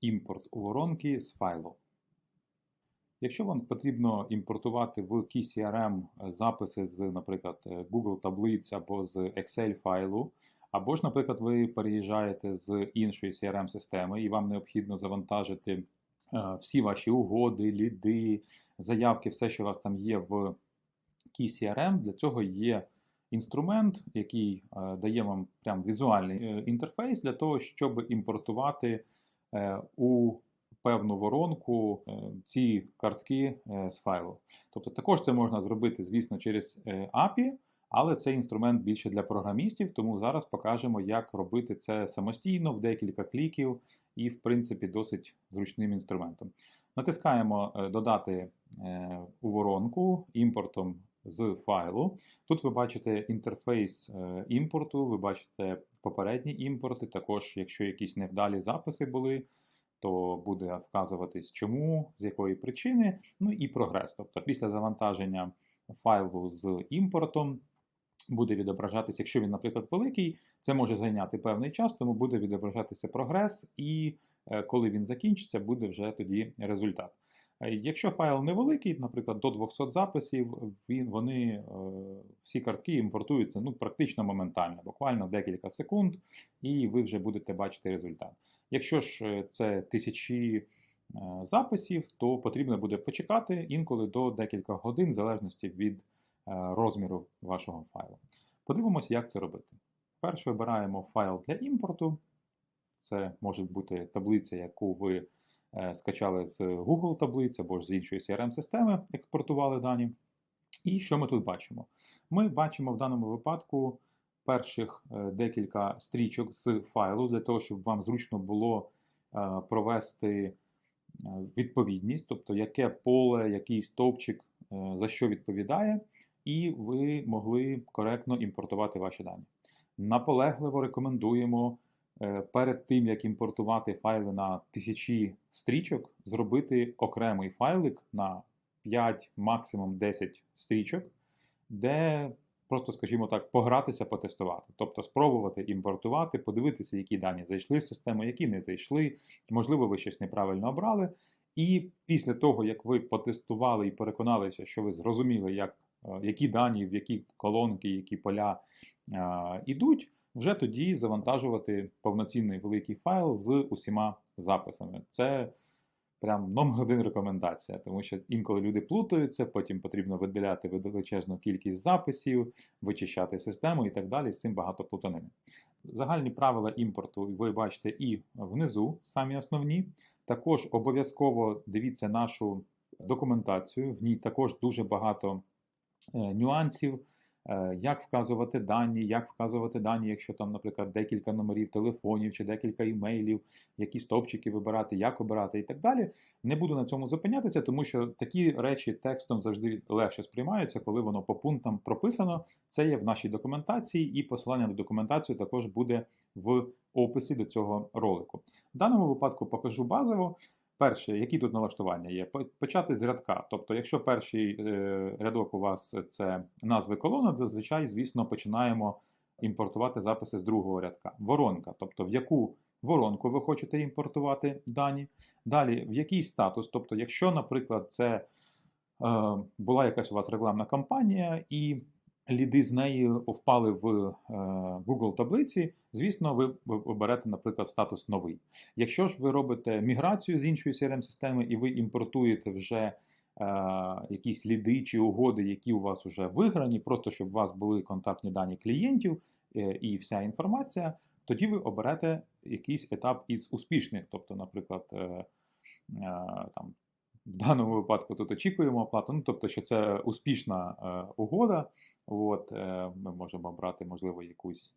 Імпорт у воронки з файлу. Якщо вам потрібно імпортувати в KeyCRM записи з, наприклад, Google таблиць або з Excel файлу, або ж, наприклад, ви переїжджаєте з іншої CRM-системи і вам необхідно завантажити е, всі ваші угоди, ліди, заявки, все, що у вас там є в KeyCRM, для цього є інструмент, який е, дає вам прям візуальний е, інтерфейс для того, щоб імпортувати у певну воронку ці картки з файлу. Тобто також це можна зробити, звісно, через API, але це інструмент більше для програмістів, тому зараз покажемо, як робити це самостійно в декілька кліків і, в принципі, досить зручним інструментом. Натискаємо Додати у воронку імпортом з файлу. Тут ви бачите інтерфейс імпорту, ви бачите попередні імпорти. Також, якщо якісь невдалі записи були, то буде вказуватись чому, з якої причини, ну і прогрес. Тобто після завантаження файлу з імпортом буде відображатися, якщо він, наприклад, великий, це може зайняти певний час, тому буде відображатися прогрес, і е, коли він закінчиться, буде вже тоді результат. Е, якщо файл невеликий, наприклад, до 200 записів, він, вони е, всі картки імпортуються ну, практично моментально, буквально декілька секунд, і ви вже будете бачити результат. Якщо ж це тисячі записів, то потрібно буде почекати інколи до декілька годин, в залежності від розміру вашого файлу. Подивимося, як це робити. Перше вибираємо файл для імпорту. Це може бути таблиця, яку ви е, скачали з Google таблиць або ж з іншої CRM-системи, експортували дані. І що ми тут бачимо? Ми бачимо в даному випадку перших е, декілька стрічок з файлу, для того, щоб вам зручно було е, провести відповідність, тобто яке поле, який стовпчик за що відповідає і ви могли коректно імпортувати ваші дані. Наполегливо рекомендуємо е, перед тим, як імпортувати файли на тисячі стрічок, зробити окремий файлик на 5, максимум 10 стрічок, де просто, скажімо так, погратися, потестувати. Тобто спробувати імпортувати, подивитися, які дані зайшли в систему, які не зайшли, можливо, ви щось неправильно обрали. І після того, як ви потестували і переконалися, що ви зрозуміли, як Е, які дані, в які колонки, які поля йдуть, вже тоді завантажувати повноцінний великий файл з усіма записами. Це прям номер один рекомендація, тому що інколи люди плутаються, потім потрібно виділяти величезну кількість записів, вичищати систему і так далі. З цим багато плутанини. Загальні правила імпорту ви бачите і внизу, самі основні. Також обов'язково дивіться нашу документацію, в ній також дуже багато Е, нюансів, як вказувати дані, як вказувати дані, якщо там, наприклад, декілька номерів телефонів чи декілька імейлів, які стовпчики вибирати, як обирати і так далі. Не буду на цьому зупинятися, тому що такі речі текстом завжди легше сприймаються, коли воно по пунктам прописано. Це є в нашій документації, і посилання на документацію також буде в описі до цього ролику. В даному випадку покажу базово. Перше, які тут налаштування є? Почати з рядка. Тобто, якщо перший е, рядок у вас це назви колонок, зазвичай, звісно, починаємо імпортувати записи з другого рядка. Воронка, тобто в яку воронку ви хочете імпортувати дані. Далі, в який статус, тобто, якщо, наприклад, це е, була якась у вас рекламна кампанія, і ліди з неї впали в е, Google таблиці, звісно, ви оберете, наприклад, статус новий. Якщо ж ви робите міграцію з іншої CRM-системи і ви імпортуєте вже е, якісь ліди чи угоди, які у вас вже виграні, просто щоб у вас були контактні дані клієнтів е, і вся інформація, тоді ви оберете якийсь етап із успішних. Тобто, наприклад, там. В даному випадку тут очікуємо оплату, ну тобто, що це успішна е, угода, От, е, Ми можемо брати, можливо, якусь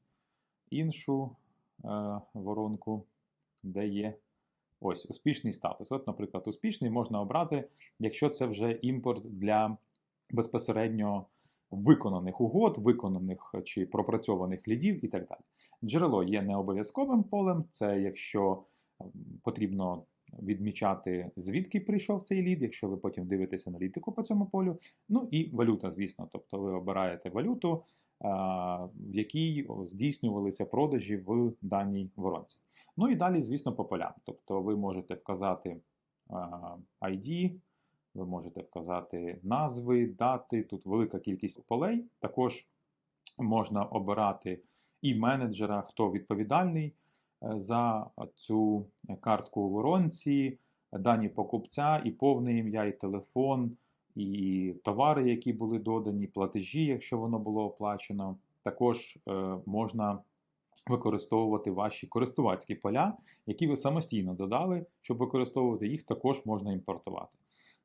іншу е, воронку, де є ось успішний статус. От, Наприклад, успішний можна обрати, якщо це вже імпорт для безпосередньо виконаних угод, виконаних чи пропрацьованих лідів і так далі. Джерело є необов'язковим полем, це якщо потрібно відмічати, звідки прийшов цей лід, якщо ви потім дивитесь аналітику по цьому полю. Ну і валюта, звісно. Тобто ви обираєте валюту, в якій здійснювалися продажі в даній воронці. Ну і далі, звісно, по полям. Тобто ви можете вказати ID, ви можете вказати назви, дати. Тут велика кількість полей. Також можна обирати і менеджера, хто відповідальний е, за цю картку у воронці, дані покупця, і повне ім'я, і телефон, і товари, які були додані, платежі, якщо воно було оплачено. Також е, можна використовувати ваші користувацькі поля, які ви самостійно додали, щоб використовувати їх, також можна імпортувати.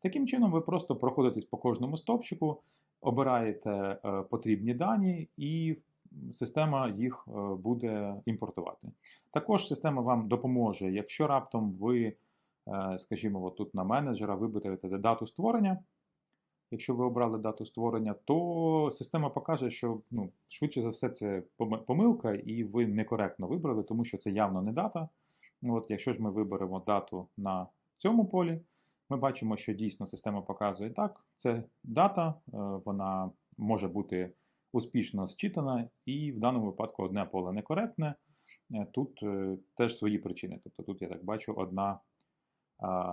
Таким чином, ви просто проходитесь по кожному стовпчику, обираєте е, потрібні дані, і система їх е, буде імпортувати. Також система вам допоможе, якщо раптом ви, е, скажімо, от тут на менеджера виберете дату створення. Якщо ви обрали дату створення, то система покаже, що ну, швидше за все це помилка, і ви некоректно вибрали, тому що це явно не дата. От, Якщо ж ми виберемо дату на цьому полі, ми бачимо, що дійсно система показує так, це дата, е, вона може бути успішно зчитана, і в даному випадку одне поле некоректне. Е, тут е, теж свої причини. Тобто тут я так бачу одна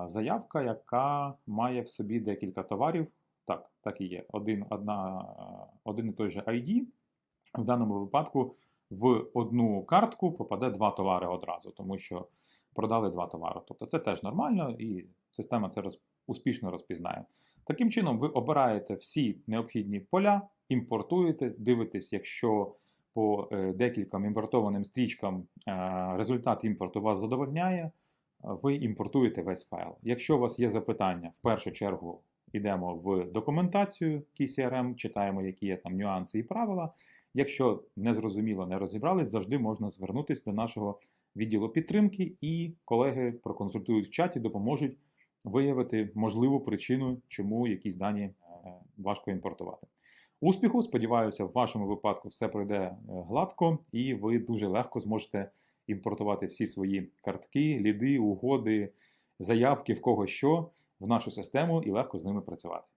заявка, яка має в собі декілька товарів. Так, так і є. Один одна, один і той же ID. В даному випадку в одну картку попаде два товари одразу, тому що продали два товари. Тобто це теж нормально, і система це роз, успішно розпізнає. Таким чином, ви обираєте всі необхідні поля, імпортуєте, дивитесь, якщо по е, декільком імпортованим стрічкам е, результат імпорту вас задовольняє, ви імпортуєте весь файл. Якщо у вас є запитання, в першу чергу йдемо в документацію KCRM, читаємо, які є там нюанси і правила. Якщо не зрозуміло, не розібрались, завжди можна звернутися до нашого відділу підтримки, і колеги проконсультують в чаті, допоможуть виявити можливу причину, чому якісь дані е, важко імпортувати. Успіху, сподіваюся, в вашому випадку все пройде е, гладко, і ви дуже легко зможете імпортувати всі свої картки, ліди, угоди, заявки в кого що в нашу систему і легко з ними працювати.